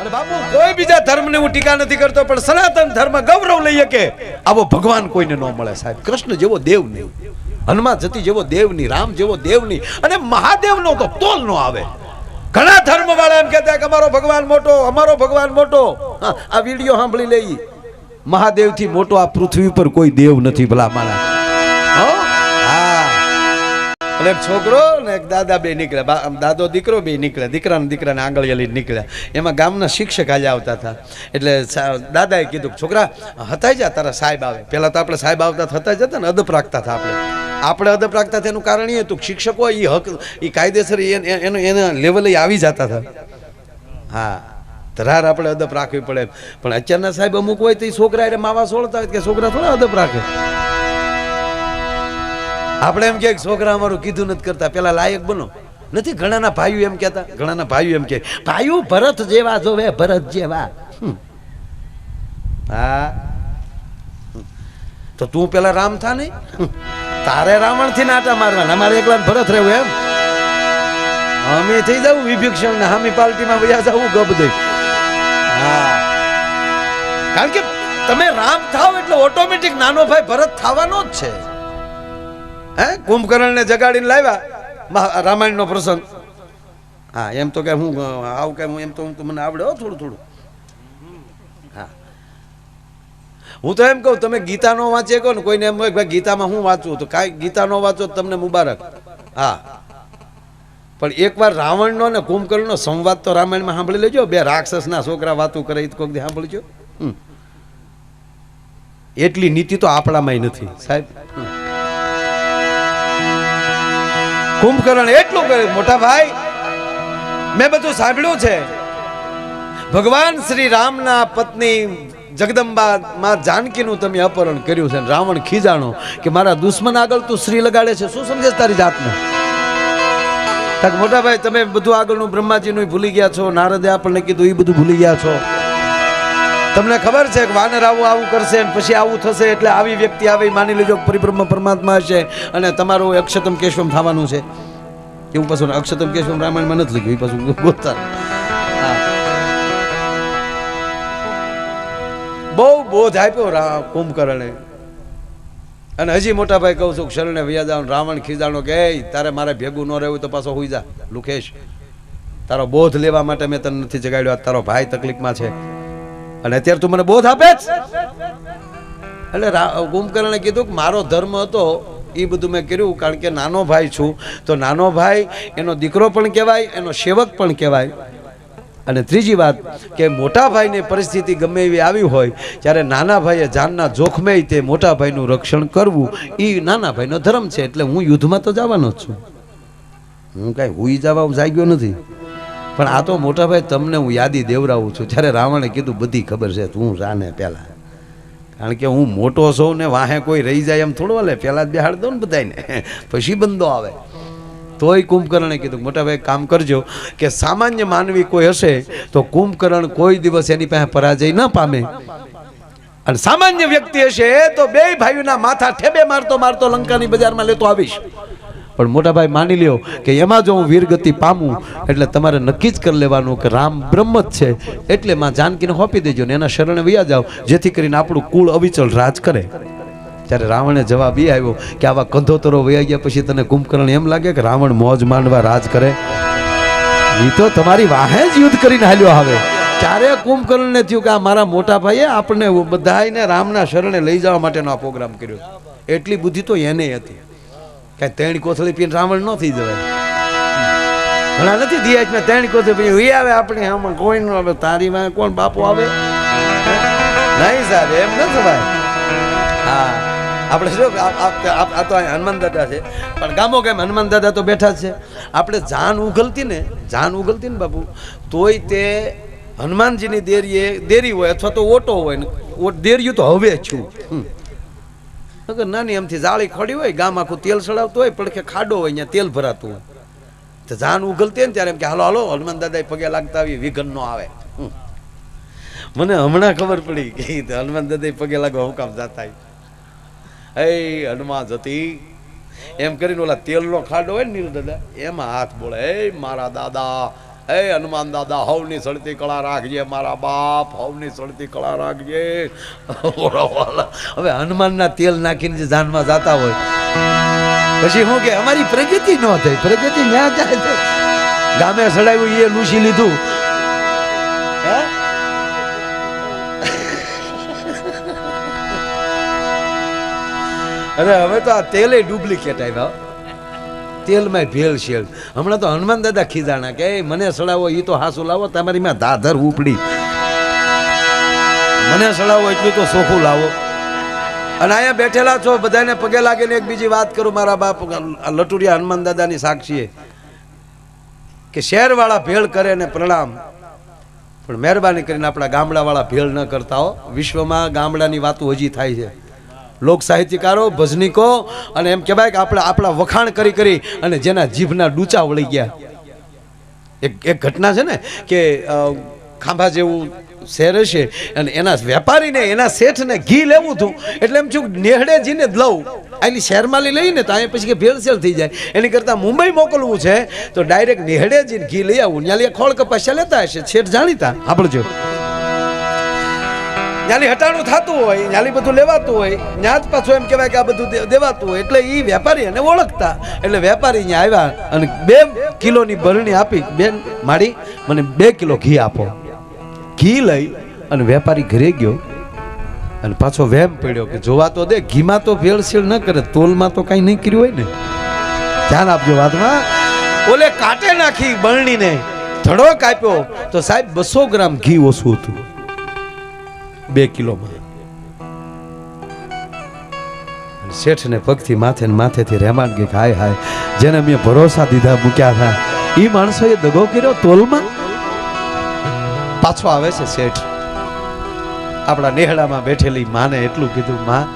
અને બાપુ, કોઈ બીજા ધર્મને હું ટીકા નથી કરતો, પણ સનાતન ધર્મ ગૌરવ લઈએ કે આવો ભગવાન કોઈને ન મળે સાહેબ. કૃષ્ણ જેવો દેવ નહીં. હનુમાન જતી જેવો દેવ નહીં, રામ જેવો દેવ નહીં, અને મહાદેવનો તો તોલ નો આવે. ઘણા ધર્મ વાળા એમ કહેતા કે અમારો ભગવાન મોટો, અમારો ભગવાન મોટો. આ વીડિયો સાંભળી લઈ. મહાદેવથી મોટો આ પૃથ્વી પર કોઈ દેવ નથી ભલા માણા હો? હા અને છોકરો ને એક દાદા બે નીકળ્યા દાદો દીકરો બે નીકળ્યા દીકરાને દીકરાને આંગળીએ લઈને નીકળ્યા એમાં ગામના શિક્ષક આજે આવતા હતા. એટલે દાદાએ કીધું છોકરા હતાઈ જા તારા સાહેબ આવે. પહેલાં તો આપણે સાહેબ આવતા હતા જતા ને અદપ રાખતા હતા આપણે. આપણે અદપ રાખતા તેનું કારણ એ હતું શિક્ષકો એ હક એ કાયદેસર એનું એના લેવલે આવી જતા હતા. હા. ધરાર આપણે અદપ રાખવી પડે. પણ અત્યારના સાહેબ અમુક હોય તો એ છોકરા એટલે માવા સોળતા હોય કે છોકરા થોડા અદપ રાખે. આપણે એમ કે છોકરા અમારું કીધું નથી કરતા, પેલા લાયક બનો. નથી, ઘણાના ભાઈઓ એમ કહેતા. ઘણાના ભાઈઓ એમ કે ભાઈઓ ભરત જેવા જોવે ભરત જેવા. હા. તો તું પેલા રામ થા નહીં? તારે રાવણથી નાટા મારવાના અમારે એકલા ભરત રહેવું એમ? અમે થઈ જવું વિભીક્ષણ ને હામી પાર્ટીમાં વયા જવું ગબ દઈ. હા. કારણ કે તમે રામ થાવ એટલે ઓટોમેટિક નાનો ભાઈ ભરત થવાનો જ છે. હે? કુંભકર્ણને જગાડીને લાવ્યા? રામાયણનો પ્રસંગ. હા, એમ તો કે હું આવું કે હું, એમ તો હું તો મને આવડે હો થોડું થોડું. હા. હું તો એમ કહું, તમે ગીતા નો વાંચે કહો ને, કોઈને એમ હોય ભાઈ ગીતામાં હું વાંચું? તો કાંઈ ગીતા નો વાંચો તમને મુબારક. હા. પણ એકવાર રાવણનો ને કુંભકર્ણનો સંવાદ તો રામાયણમાં સાંભળી લેજો. બે રાક્ષસના છોકરા વાતું કરે તો કોઈક સાંભળજો. એટલી નીતિ તો આપણામાંય નથી. સાહેબ કુંભકર્ણ એટલું કરે, મોટા ભાઈ, મેં બધું સાંભળ્યું છે. ભગવાન શ્રી રામના પત્ની જગદંબા માં જાનકીનું તમે અપહરણ કર્યું છે રાવણ ખીજાણો કે મારા દુશ્મન આગળ તું શ્રી લગાડે છે. શું સમજે તારી જાતને? મોટા ભાઈ, તમે બધું આગળનું બ્રહ્માજીનું ભૂલી ગયા છો, નારદે આપણને કીધું એ બધું ભૂલી ગયા છો. તમને ખબર છે કે વાનર આવું આવું કરશે અને પછી આવું થશે એટલે આવી વ્યક્તિ આવી માની લેજો પરિબ્રહ્મ પરમાત્મા હશે અને તમારું અક્ષતમ કેશવમ થવાનું છે. એવું પાછું અક્ષતમ કેશવમ રામાયણમાં નથી લખ્યું એ પાછું ગોતા. બહુ બોધ આપ્યો રામ કુંભકર્ણે. અને હજી મોટા ભાઈ કહું છું કે શરણે વ્યાજાણ રાવણ ખીજાણો કે "એય, તારે મારે ભેગું ન રહેવું તો પાછો હોઈ જા લુકેશ તારો બોધ લેવા માટે મેં તને નથી જગાડ્યો તારો ભાઈ તકલીફમાં છે. અને અત્યારે તું મને બોધ આપે જ. એટલે કુંભકર્ણે કીધું કે મારો ધર્મ હતો એ બધું મેં કર્યું, કારણ કે નાનો ભાઈ છું. તો નાનો ભાઈ, એનો દીકરો પણ કહેવાય, એનો સેવક પણ કહેવાય. અને ત્રીજી વાત કે મોટા ભાઈને પરિસ્થિતિ ગમે એવી આવી હોય ત્યારે નાના ભાઈએ જાનના જોખમે તે મોટા ભાઈનું રક્ષણ કરવું એ નાના ભાઈનો ધર્મ છે. એટલે હું યુદ્ધમાં તો જવાનો જ છું. હું કાંઈ હુઈ જવા જાગ્યો નથી. પણ આ તો મોટાભાઈ તમને હું યાદી દેવરાવું છું. જ્યારે રાવણે કીધું, બધી ખબર છે, તું રાને પહેલાં કારણ કે હું મોટો છું ને વાહે કોઈ રહી જાય એમ થોડું લે પહેલા જ બેહાડ દો ને બધાને પછી બંધો આવે. તોય કુંભકર્ણે કીધું, મોટાભાઈ, કામ કરજો કે સામાન્ય માનવી કોઈ હશે તો કુંભકર્ણ કોઈ દિવસ એની પાસે પરાજય ન પામે. અને સામાન્ય વ્યક્તિ હશે તો બે ભાઈઓના માથા ઠેબે મારતો મારતો લંકાની બજારમાં લેતો આવીશ. પણ મોટાભાઈ માની લ્યો કે એમાં જો હું વીરગતિ પામું, એટલે તમારે નક્કી જ કરી લેવાનું કે રામ બ્રહ્મ જ છે. એટલે માં જાનકીને હોપી દેજો ને એના શરણે વયા જાઓ, જેથી કરીને આપણું કુળ અવિચલ રાજ કરે. ત્યારે રાવણે જવાબ એ આવ્યો કે આવા કંધોતરો વયા ગયા પછી તને કુંભકર્ણ એમ લાગે કે રાવણ મોજ માંડવા રાજ કરે? એ તો તમારી વાહે જ યુદ્ધ કરીને હાલ્યો હવે ત્યારે કુંભકર્ણને થયું કે આ મારા મોટા ભાઈએ આપણને બધાને રામના શરણે લઈ જવા માટેનો આ પ્રોગ્રામ કર્યો? એટલી બુદ્ધિ તો એને હતી. કાંઈ ત્રણ કોથળી પીને રાવણ ન થઈ જવાય. ઘણા નથી દિયા મેં ત્રણ કોથળી પી એ આવે આપણે આમાં કોઈ ન આવે. તારી માં કોણ બાપુ આવે? નહીં સાહેબ, એમ ન થવાય. હા, આપણે શું, આ- તો હનુમાન દાદા છે. પણ ગામો કેમ, હનુમાન દાદા તો બેઠા છે. આપણે જાન ઉગલતી ને, જાન ઉગલતી ને બાપુ, તોય તે હનુમાનજીની દેરીએ, દેરી હોય અથવા તો ઓટો હોય ને દેરિયું તો હવે છું. નકર નાની એમથી જાળી ખડી હોય, ગામ આખું તેલ સડાવતું હોય, પડખે ખાડો હોય, અહીંયા તેલ ભરાતું હોય. તો જાન ઉગલતી ને ત્યારે એમ કે, હાલો હાલો, હનુમાન દાદા પગે લાગતા આવી, વિઘન નો આવે. મને હમણાં ખબર પડી કે હનુમાન દાદા પગે લાગવા હું કામ જાતા એ હનુમાન જતી, એમ કરીને ઓલા તેલનો ખાડો હોય ને નીલ દાદા, એમાં હાથ બોલે એ મારા દાદા એ હનુમાન દાદા, હવની સળતી કળા રાખજે, મારા બાપ, હવની સળતી કળા રાખજે. હવે હનુમાનના તેલ નાખીને જે જાનમાં જાતા હોય, પછી શું કે, અમારી પ્રગતિ ન થઈ, પ્રગતિ જાય છે ગામે સડાવ્યું એ લૂસી લીધું હે? અરે, હવે તો આ તેલે ડુપ્લિકેટ આવ્યા તેલમાં ભેલ શેળ હમણાં તો હનુમાન દાદા ખીજાણા કે મને સડાવો એ તો હાસુ લાવો, તમારી માં ધાધર ઉપડી. મને સડાવો, એટલું તો સોખું લાવો. અને અહીંયા બેઠેલા છો, બધાને પગે લાગીને એક બીજી વાત કરું, મારા બાપ લટુરિયા હનુમાન દાદાની સાક્ષીએ. કે શહેરવાળા ભેળ કરે ને પ્રણામ. પણ મહેરબાની કરીને આપણા ગામડાવાળા ભેળ ન કરતા હો. વિશ્વમાં ગામડાની વાતો હજી થાય છે. લોક સાહિત્યકારો, ભજનીકો અને એમ કહેવાય કે આપણે આપણા વખાણ કરી કરી અને જેના જીભના ડૂચા વળી ગયા. એક એક ઘટના છે ને કે ખાંભા જેવું શહેર છે અને એના વેપારીને એના શેઠને ઘી લેવું હતું. એટલે એમ છું નેહડેજીને જ લઉં. આની શહેરમાલી લઈને તો અહીંયા પછી કે ભેળસેળ થઈ જાય. એની કરતાં મુંબઈ મોકલવું છે તો ડાયરેક્ટ નેહડેજીને ઘી લઈ આવું. ત્યાં ખોળ કપાસ્યા લેતા હશે? શેઠ જાણીતા? સાંભળજો. જ્યાંની હટાણું થતું હોય જ્યાંની બધું લેવાતું હોય ત્યાં જ પાછું એમ કહેવાય કે આ બધું દેવાતું હોય. એટલે એ વેપારી એને ઓળખતા. એટલે વેપારી અહીંયા આવ્યા અને બે કિલોની ભરણી આપી. બેન, માડી, મને બે કિલો ઘી આપો. ઘી લઈ અને વેપારી ઘરે ગયો અને પાછો વેમ પડ્યો કે જોવા તો દે, ઘીમાં તો ભેળસેળ ન કરે, તોલમાં તો કાંઈ નહીં કર્યું હોય ને. ધ્યાન આપજો વાતમાં. ઓલે કાટે નાખી બરણીને ધડો કાપ્યો તો સાહેબ બસો ગ્રામ ઘી ઓછું હતું. બે કિલોમાં શેઠને પગથી માથે ને માથેથી રહેમાન કે હાય હાય, જેને મેં ભરોસા દીધા મૂક્યા હતા એ માણસોએ દગો કર્યો તોલમાં? પાછો આવે છે શેઠ. આપણા નેહડામાં બેઠેલી માને એટલું કીધું, માં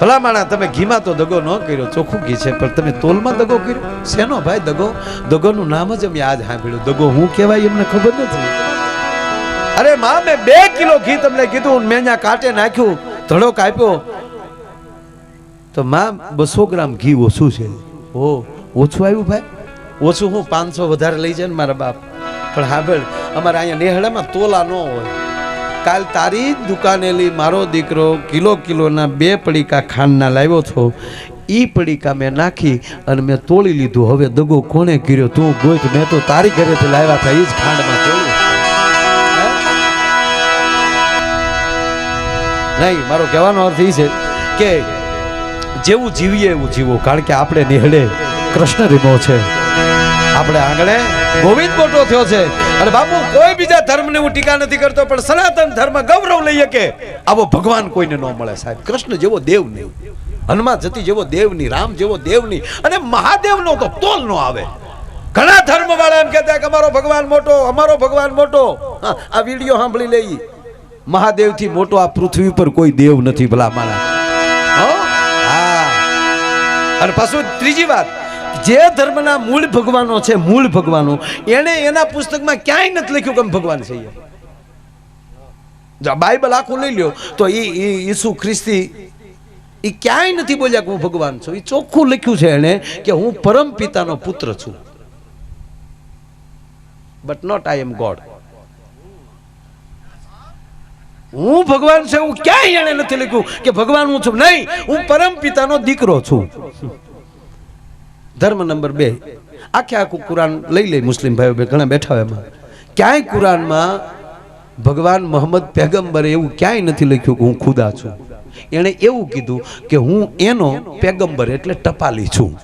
ભલા માણા તમે ઘીમાં તો દગો ન કર્યો, ચોખ્ખું ઘી છે, પણ તમે તોલમાં દગો કર્યો? શેનો ભાઈ દગો? દગોનું નામ જ અમે આજ સાંભળ્યું. દગો હું કહેવાય એમને ખબર નથી. અરે માં, મેં બે કિલો ઘી તમને કીધું મેં અહીંયા કાંટે નાખ્યું ધડો કાપ્યો તો માં, બસો ગ્રામ ઘી ઓછું છે. ઓ, ઓછું આવ્યું ભાઈ? ઓછું હું પાંચસો વધારે લઈ જાય ને મારા બાપ. પણ હા ભાઈ અમારે અહીંયા નેહડામાં તોલા ન હોય. કાલ તારી જ દુકાને લઈ મારો દીકરો કિલો કિલોના બે પડીકા ખાંડના લાવ્યો છો. ઈ પડીકા મેં નાખી અને મેં તોડી લીધું. હવે દગો કોણે કર્યો? તું ગોઈત, મેં તો તારી ઘરેથી લાવ્યા હતા એ જ ખાંડમાં તોડ્યું નહીં, મારો કહેવાનો અર્થ એ છે કે જેવું જીવીએ એવું જીવો, કારણ કે આપણે નિહળે કૃષ્ણ રીમો છે. આપણે આંગણે ગોવિંદ મોટો થયો છે. અને બાપુ, કોઈ બીજા ધર્મને હું ટીકા નથી કરતો, પણ સનાતન ધર્મ ગૌરવ લઈએ કે આવો ભગવાન કોઈને ન મળે સાહેબ. કૃષ્ણ જેવો દેવ નહીં. હનુમાન જતી જેવો દેવની રામ જેવો દેવની અને મહાદેવનો તો તોલ નો આવે. ઘણા ધર્મ વાળા એમ કહેતા કે અમારો ભગવાન મોટો, અમારો ભગવાન મોટો. આ વીડિયો સાંભળી લઈ મહાદેવથી મોટો આ પૃથ્વી પર કોઈ દેવ નથી ભલા માણા હો? અને પાછું ત્રીજી વાત, જે ધર્મના મૂળ ભગવાનો છે, મૂળ ભગવાનો એને એના પુસ્તકમાં ક્યાંય નથી લખ્યું કે ભગવાન છે બાઇબલ આખું લઈ લ્યો, તો એ ઈસુ ખ્રિસ્તી એ ક્યાંય નથી બોલ્યા કે હું ભગવાન છું. એ ચોખ્ખું લખ્યું છે એણે કે હું પરમ પિતાનો પુત્ર છું. But not I am God હું ભગવાન છે, હું ક્યાંય એને નથી લખ્યું કે ભગવાન હું છું નહીં, હું પરમ પિતાનો દીકરો છું. ધર્મ નંબર બે. આખે આખું કુરાન લઈ લે મુસ્લિમ ભાઈઓ બે, ઘણા બેઠા હોય એમાં. ક્યાંય કુરાનમાં ભગવાન મોહમ્મદ પેગમ્બરે એવું ક્યાંય નથી લખ્યું કે હું ખુદા છું. એણે એવું કીધું કે હું એનો પેગમ્બર એટલે ટપાલી છું.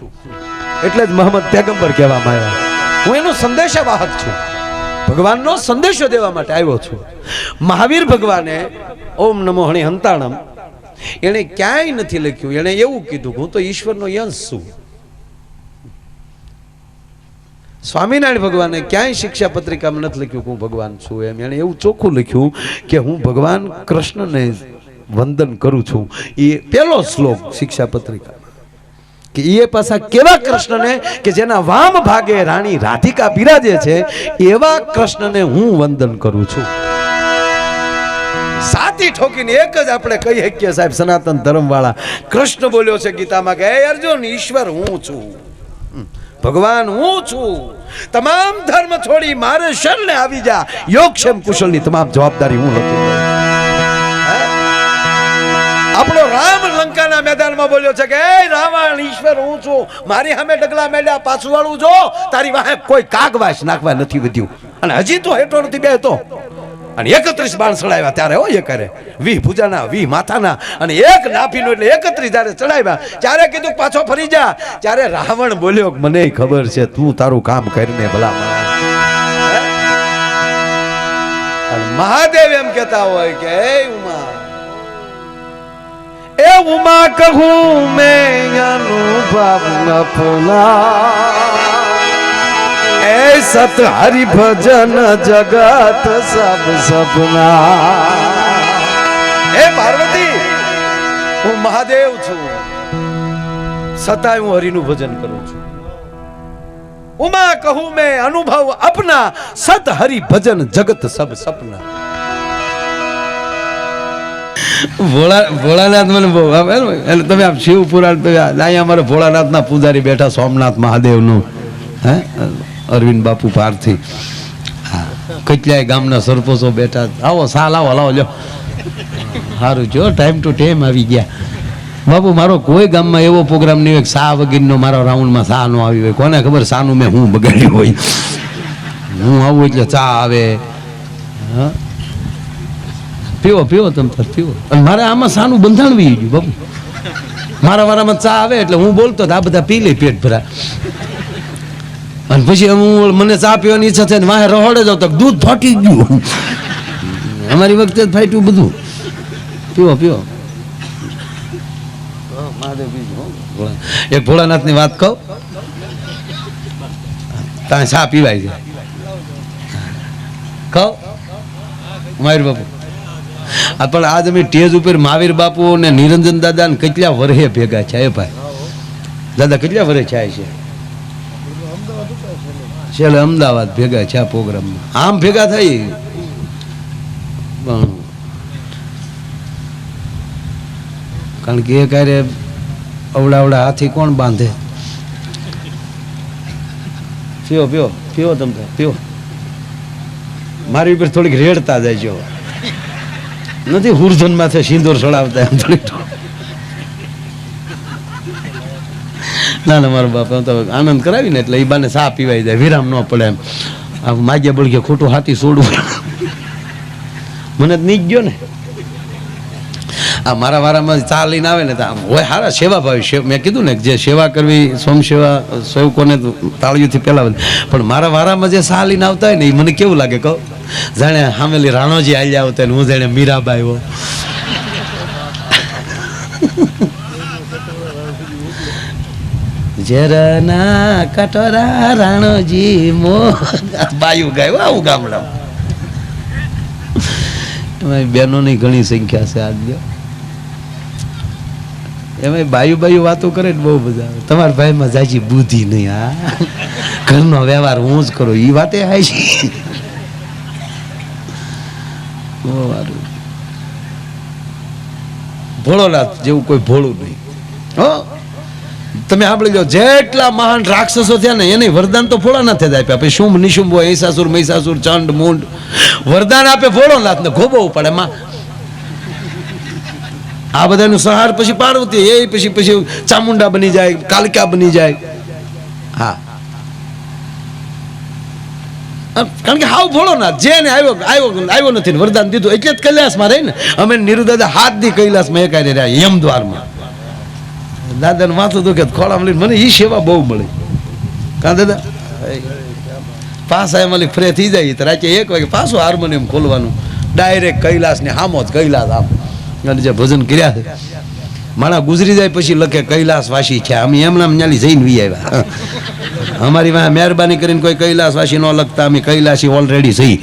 એટલે જ મોહમ્મદ પેગમ્બર કહેવામાં આવ્યા. હું એનો સંદેશાવાહક છું. ભગવાનનો સંદેશો દેવા માટે આવ્યો છું. મહાવીર ભગવાને ઓમ નમો હણી હંતાણમ એણે ક્યાંય નથી લખ્યું. એણે એવું કીધું, હું તો ઈશ્વરનો યંશ છું. સ્વામિનારાયણ ભગવાને ક્યાંય શિક્ષા પત્રિકામાં નથી લખ્યું કે હું ભગવાન છું એમ. એણે એવું ચોખ્ખું લખ્યું કે હું ભગવાન કૃષ્ણને વંદન કરું છું. એ પહેલો શ્લોક શિક્ષા પત્રિકા. કે એ પાછા કેવા કૃષ્ણને કે જેના વામ ભાગે રાણી રાધિકા બિરાજે છે, એવા કૃષ્ણને હું વંદન કરું છું. સાતી ઠોકીને એક જ આપણે કહી શકીએ સાહેબ, સનાતન ધર્મ વાળા કૃષ્ણ બોલ્યો છે ગીતામાં કે, "હે અર્જુન, ઈશ્વર હું છું. ભગવાન હું છું. તમામ ધર્મ છોડી મારે શરણે આવી જા. યોગક્ષેમ કુશલની તમામ જવાબદારી હું લઉં આપણો રામ લંકાના મેદાનમાં બોલ્યો છે કે, એ રાવણ, ઈશ્વર, હું છું. મારી સામે ડગલા મેળ્યા, પાછું વાળું જો. તારી વાહે કોઈ કાગવાસ નાખવા નથી વધ્યું. અને હજી તો હેઠો નથી બેહતો. અને એકત્રીસ બાણ ચડાવ્યા ત્યારે હો એ કરે. વી ભૂજાના, વી માથાના. અને એક નાફીનો એટલે એકત્રીસ જ્યારે ચડાવ્યા, ત્યારે કીધું, પાછો ફરી જા. ત્યારે રાવણ બોલ્યો, મને ખબર છે, તું તારું કામ કરીને ભલા માણસ." મહાદેવ એમ કહેતા હોય કે ઉમા એ ઉમા કહું મેં અનુભવ અપના એ સત હરિ ભજન જગત સબ સપના. એ પાર્વતી, હું મહાદેવ છું. સતાય હું હરિનું ભજન કરું છું. ઉમા કહું મેં અનુભવ અપના, સત હરિ ભજન જગત સબ સપના. ભોળા ભોળાનાથ મને બહુ એટલે તમે આમ શિવ પુરાણ અહીંયા અમારે ભોળાનાથના પૂજારી બેઠા, સોમનાથ મહાદેવનું, હે? અરવિંદ બાપુ પારથી. હા. કેટલાય ગામના સરપંચો બેઠા. આવો, સાલ, આવો, લાવો, લ્યો. સારું જો ટાઈમ ટુ ટાઈમ આવી ગયા. બાપુ, મારો કોઈ ગામમાં એવો પ્રોગ્રામ નહીં હોય સા વગીરનો મારો રાઉન્ડમાં સા નો આવી હોય. કોને ખબર સાનું મેં હું બગાડ્યું હોય? હું આવું એટલે ચા આવે. હા? પીવો પીવો તમે પીવો. અને મારે આમાં સાનું બંધાણ વી ગયું બાપુ. મારા વારામાં ચા આવે એટલે હું બોલતો તો આ બધા પી લે પેટ ભરા. અને પછી હું મને ચા પીવાની ઈચ્છા થાય ને વાહે રહોડે જાવ તો દૂધ ફાટી ગયું. અમારી વખતે ફાટ્યું બધું. પીવો પીવો. એક ભોળાનાથની વાત કહું. ત્યાં ચા પીવાય છે. કહું. મારી બાપુ. પણ આજ અમે ટેજ ઉપર મહાવીર બાપુ અને નિરંજન દાદા ને કેટલા વરહે ભેગા છે એ ભાઈ? દાદા, કેટલા વરે થાય છે? છેલ્લે અમદાવાદ ભેગા છે આ પ્રોગ્રામમાં. આમ ભેગા થઈ? કારણ કે એ ક્યારે અવડા અવડા હાથી કોણ બાંધે? પીઓ પીઓ પીઓ તમે પીઓ. મારી ઉપર થોડીક રેડતા જાય જો નથી હુરધન માથે સિંદૂર ચડાવતા એમ થોડી ના ના, મારો બાપ તો આનંદ કરાવીને એટલે એ બાને સા પીવાઈ જાય, વિરામ ન પડે એમ. આ માગ્યા બળગે ખોટું હાથી છોડવું મને જ નહીં ગયો ને. આ મારા વારામાં ચા લઈને આવે ને તો આમ હોય હારા સેવા ભાવી. મેં કીધું ને જે સેવા કરવી સોમ સેવા સેવકોને તાળીઓથી પેલા પણ મારા વારામાં જે ચા લઈને આવતા હોય ને, એ મને કેવું લાગે કહો? જાણે હામેલી રાણોજી આવી આવતા હું જાણે મીરાબાઈ હો જરના કટોરા રાણોજી મો બાયું ગાયો, આવું ગામડા એમાં બહેનોની ઘણી સંખ્યા છે આજ એમાં બાયુ બાયુ વાતો કરે ને બહુ બધા તમારા ભાઈમાં જાજી બુદ્ધિ નહીં, હા? ઘરનો વ્યવહાર હું જ કરો એ વાતે હાય છે. ભોળોનાથ જેવું કોઈ ભોળું નહીં. હો? તમે સાંભળી લો, જેટલા મહાન રાક્ષસો થયા ને, એને વરદાન તો ભોળાનાથે જ આપ્યા. પછી શુંભ નિશુંભ હોય ઐસાસુર મૈસાસુર ચંડ મુંડ. વરદાન આપે ભોળોનાથ ને ખોબો પડે માં આ બધાનું સંહાર પછી પાર્વતી એ પછી પછી ચામુંડા બની જાય, કાલિકા બની જાય. હા. કારણ કે હાવ ભોળો ના જેને આવ્યો આવ્યો આવ્યો નથી વરદાન દીધું, એટલે જ કૈલાસમાં રહી ને. અમે નિરુદાદા હાથ દી કૈલાસમાં એકારે રહ્યા, યમદ્વારમાં. દાદાને માથું કે ખોળામાં લઈને મને એ સેવા બહુ મળી. કાં દાદા? પાસા એમાં ફ્રે થઈ જાય તો રાતે એક વાગે પાછું હાર્મોનિયમ ખોલવાનું. ડાયરેક્ટ કૈલાસ ને હામો જ કૈલાસ આમ. અને જે ભજન કર્યા છે. માણા ગુજરી જાય પછી લખે, કૈલાસવાસી છે. અમે એમ નામ ન્યાલી જઈને વી આવ્યા. અમારી વાહ મહેરબાની કરીને કોઈ કૈલાસવાસી ન લખતા, અમે કૈલાસી ઓલરેડી જઈ.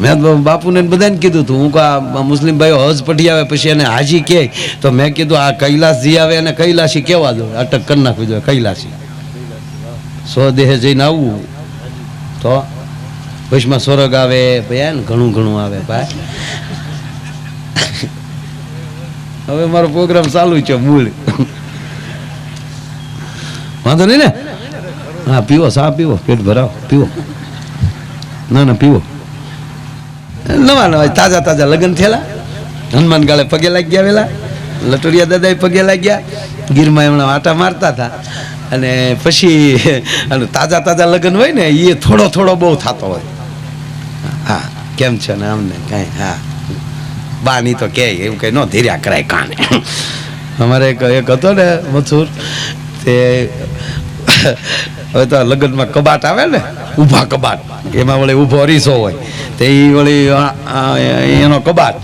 મેં બાપુને બધાને કીધું હતું હું આ મુસ્લિમ ભાઈઓ હજ પઢી આવે, પછી એને હાજી કહે તો મેં કીધું, આ કૈલાસજી આવે અને કૈલાસી કેવા દો? અટક કરી નાખવી જોઈએ, કૈલાસી. સ્વદેહ જઈને આવવું તો ભસ્માં સ્વર્ગ આવે ભાઈ ઘણું ઘણું આવે, ભાઈ. હવે મારો પ્રોગ્રામ ચાલુ છે મૂળ વાંધો નહીં ને? હા, પીવો સા પીવો, પેટ ભરાવો, પીવો. ના ના, પીવો. નવા નવા, તાજા તાજા લગ્ન થયેલા. હનુમાન ગાળે પગે લાગી ગયા વેલા. લટોડિયા દાદા પગે લાગ્યા. ગીરમાં એમણે આટા મારતા હતા. અને પછી તાજા તાજા લગ્ન હોય ને એ થોડો થોડો બહુ થતો હોય. હા, કેમ છે ને આમને? કાંઈ, હા. બાની તો કે, એવું કંઈ ન ધીર્યા કરાય કાને. અમારે એક એક હતો ને મથુર, તે હવે તો લગ્નમાં કબાટ આવે ને, ઊભા કબાટ, એમાં વળી ઊભો રીસો હોય, તે એ વળી એનો કબાટ.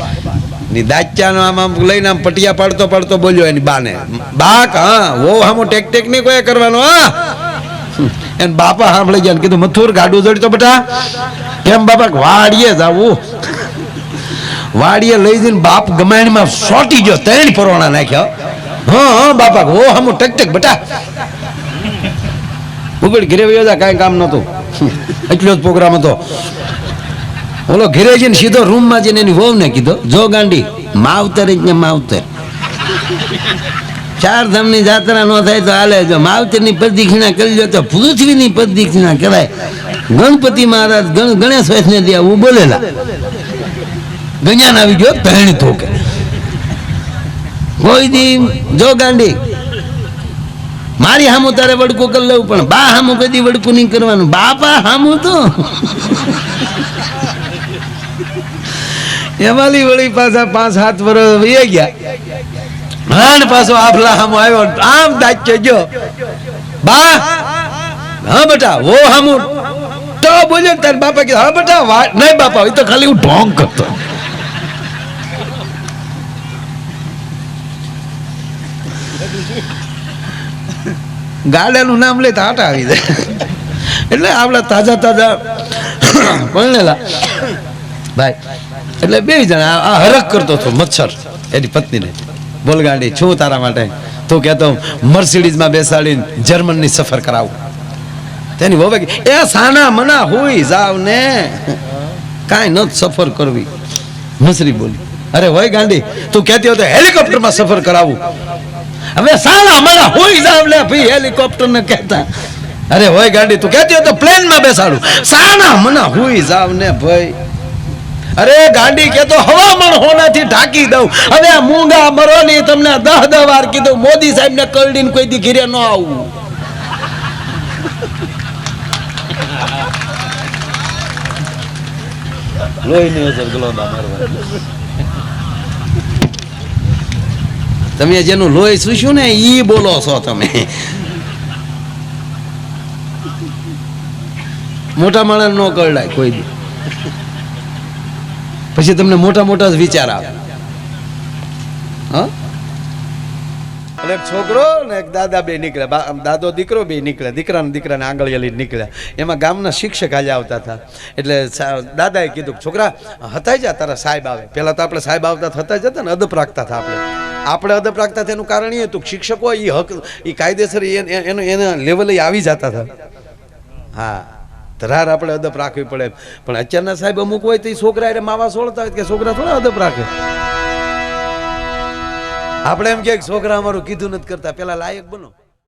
ની દાચ્યાનો આમ આમ લઈને આમ પટિયા પાડતો પાડતો બોલ્યો એની બાને, બાક, હા વો હામો ટેક ટેક નહીં કોઈ કરવાનો, હા. એને બાપા સાંભળી ગયા કીધું, મથુર, ગાડું જોડી તો બેટા. કેમ બાપા વાડીએ જાવું. વાડીએ લઈ જઈને બાપ ગમાણીમાં સોટી ગયો, ત્રણ પરોણા નાખ્યો. હા બાપા ઓ હમ ટક ટક, બટા. ઉગડ ઘરે વયો જા, કાંઈ કામ નહોતું. એટલો જ પ્રોગ્રામ હતો. ઓલો ઘરે જઈને સીધો રૂમમાં જઈને એની વહુને કીધો, જો ગાંડી, માવતર જ ને માવતર. ચાર ધામની જાત્રા ન થાય તો હાલે, જો માવતરની પ્રદક્ષિણા કરી લો તો પૃથ્વીની પ્રદક્ષિણા કરાય. ગણપતિ મહારાજ ગણ- ગણેશ વૈષ્ણવ ઊભો બોલેલા ગણ્યાન આવી ગયો પહેણી તો કે. કોઈ દી જો ગાંડી મારી હામું તારે વડકું કરી લેવું પણ બા હામું કદી વડકું નહીં કરવાનું. બાપા હામું તો. એમાંલી વળી પાછા પાંચ સાત વર્ષ વહી ગયા. હાણ પાછો આફલા હામો આવ્યો. આમ દાચ્યો ગયો બા હા બેટા વો હામું. તો બોલ્યો તાર બાપા કીધું હા બેટા નહીં બાપા એ તો ખાલી હું ઢોંગ કરતો. ગાડાનું નામ લે તો આટા આવી જાય. એટલે આપણા તાજા તાજા પરણેલા ભાઈ, એટલે બે જણા આ હરખ કરતો હતો મચ્છર, એની પત્નીને. બોલ ગાડી, છું તારા માટે? તું કહેતો, મર્સિડીઝમાં બેસાડીને જર્મનની સફર કરાવું. તેની વવે એ સાના મના હોય જાવ ને. કાંઈ ન સફર કરવી. મસરી બોલી, અરે હોય ગાંડી, તું કહેતી હોય તો હેલિકોપ્ટરમાં સફર કરાવું. હવે સાલા મારા હોય જાવ લે ભાઈ હેલિકોપ્ટર ને કહેતા. અરે હોય ગાડી, તું કહેતી તો પ્લેનમાં બેસાડું. સાના મના હુઈ જાવ ને ભાઈ. અરે ગાડી કે તો હવામાન હોનાથી ઢાંકી દઉં. હવે મૂંગા મરો ની તમને દહ દહ વાર કીધું, મોદી સાહેબ ને કરડીને કોઈ દી ઘીરે ન આવું. લોહીની અસર ગલોદા મારવા તમે જેનું લોહી સુશ્યું ને ઈ બોલો છો તમે. મોટા માણસ નો કરડાય કોઈ દી. પછી તમને મોટા મોટા વિચાર આવે. હા? એટલે એક છોકરો ને એક દાદા બે નીકળ્યા. દાદો દીકરો બે નીકળ્યા. દીકરાને દીકરાને આંગળીએ લઈને નીકળ્યા. એમાં ગામના શિક્ષક આજે આવતા હતા. એટલે દાદાએ કીધું છોકરા હતાઈ જા તારા સાહેબ આવે. પહેલાં તો આપણે સાહેબ આવતા થતા જતા ને અદપ રાખતા હતા આપણે. આપણે અદપ રાખતા તેનું કારણ એ હતું શિક્ષકો એ હક એ કાયદેસર એનું એના લેવલે આવી જતા હતા. હા. ધરાર આપણે અદપ રાખવી પડે. પણ અત્યારના સાહેબ અમુક હોય તો એ છોકરા એટલે માવા સોળતા હોય કે છોકરા થોડા અદપ રાખે. આપણે એમ કે છોકરા અમારું કીધું નથી કરતા. પેલા લાયક બનો.